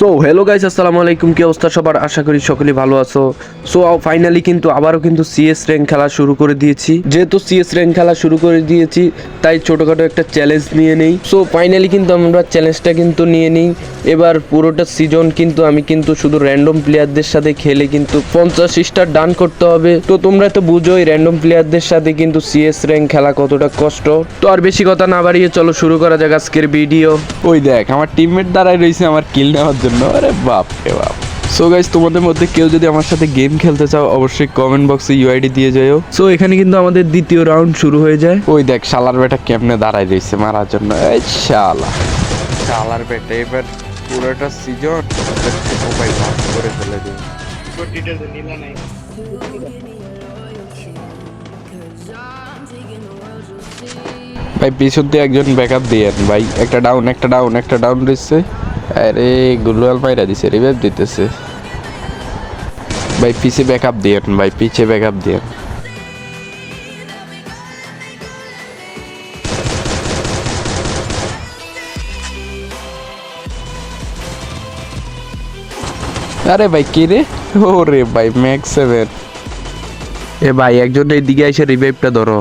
So hello guys আসসালামু আলাইকুম। কি অবস্থা সবার? আশা করি সকলেই ভালো আছো। সো ফাইনালি কিন্তু আবারও কিন্তু সিএস র্যাঙ্ক খেলা শুরু করে দিয়েছি। যেহেতু সিএস র্যাঙ্ক খেলা শুরু করে দিয়েছি, তাই ছোটোখাটো একটা চ্যালেঞ্জ নিয়ে নেই। সো ফাইনালি কিন্তু আমরা চ্যালেঞ্জটা কিন্তু নিয়ে নিই। এবার পুরোটা সিজন কিন্তু আমি কিন্তু শুধু র্যান্ডম প্লেয়ারদের সাথে খেলে কিন্তু পঞ্চাশ স্টার ডান করতে হবে। তো তোমরা তো বুঝোই র্যান্ডম প্লেয়ারদের সাথে কিন্তু সিএস র্যাঙ্ক খেলা কতটা কষ্ট। তো আর বেশি কথা না বাড়িয়ে চলো শুরু করা যাক আজকের ভিডিও ওই দেখ আমার টিমমেট দাঁড়ায় রয়েছে আমার কিল নেওয়ার জন্য। আরে বাপ রে বাপ। সো গাইজ তোমাদের মধ্যে কেউ যদি আমার সাথে গেম খেলতে চাও অবশ্যই কমেন্ট বক্সে ইউআইডি দিয়ে যাও সো এখানে কিন্তু আমাদের দ্বিতীয় রাউন্ড শুরু হয়ে যায়। ওই দেখ শালার বেটা কেমনে দাঁড়ায় রয়েছে মারার জন্য। এই শালা। শালার বেটা এবার পুরোটা সিজন উপায় পাস করে ফেলে দিই ভাই, পিছন দিয়ে একজন ব্যাকআপ দিয়েন ভাই। একটা ডাউন একটা ডাউন একটা ডাউন দিচ্ছে। আরে, গুলওয়াল পায়রা দিছে রিভাইভ দিতেছে। ভাই, পিছে ব্যাকআপ দিয়েন ভাই, পিছে ব্যাকআপ দিয়েন আরে ভাই কি রে? ও রে ভাই ম্যাক্স সেভেন এ ভাই একজন এই দিকে এসে রিভাইভটা ধরো।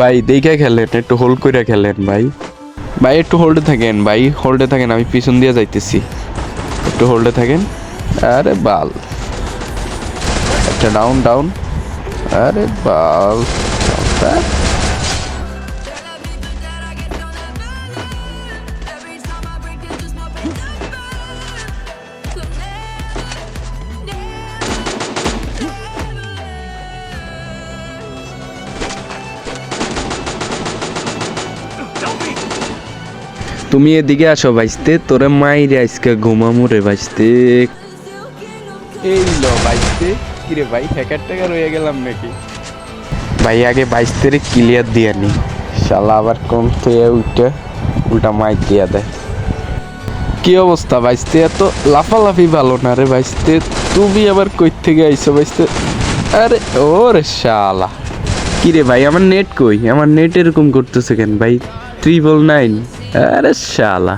ভাই দেখে খেলেন একটু হোল্ড করে খেলেন ভাই। ভাই একটু হোল্ডে থাকেন ভাই হোল্ডে থাকেন আমি পিছন দিয়ে যাইতেছি। একটু হোল্ডে থাকেন। আরে বাল। একটা ডাউন ডাউন আরে বাল। তুমি এদিকে আসো ভাইস্তে তোরে মাইরে আজকে ঘুমামু রে ভাইস্তে। এই লো বাইশতে কিরে ভাই হ্যাকার টাকা রয়ে গেলাম নাকি? ভাই আগে বাইশ তারিখ ক্লিয়ার দিয়ে নি। শালা আবার কোন থেকে উঠে উল্টা মাইক দিয়া দেয়। কি অবস্থা বাইশতে এত লাফালাফি ভালো না রে বাইশতে তুমি আবার কই থেকে আইছো বাইশতে আরে ওরে শালা। কি রে ভাই আমার নেট কই? আমার নেট এরকম করতেছে কেন ভাই? ট্রিপল নাইন আরে শালা।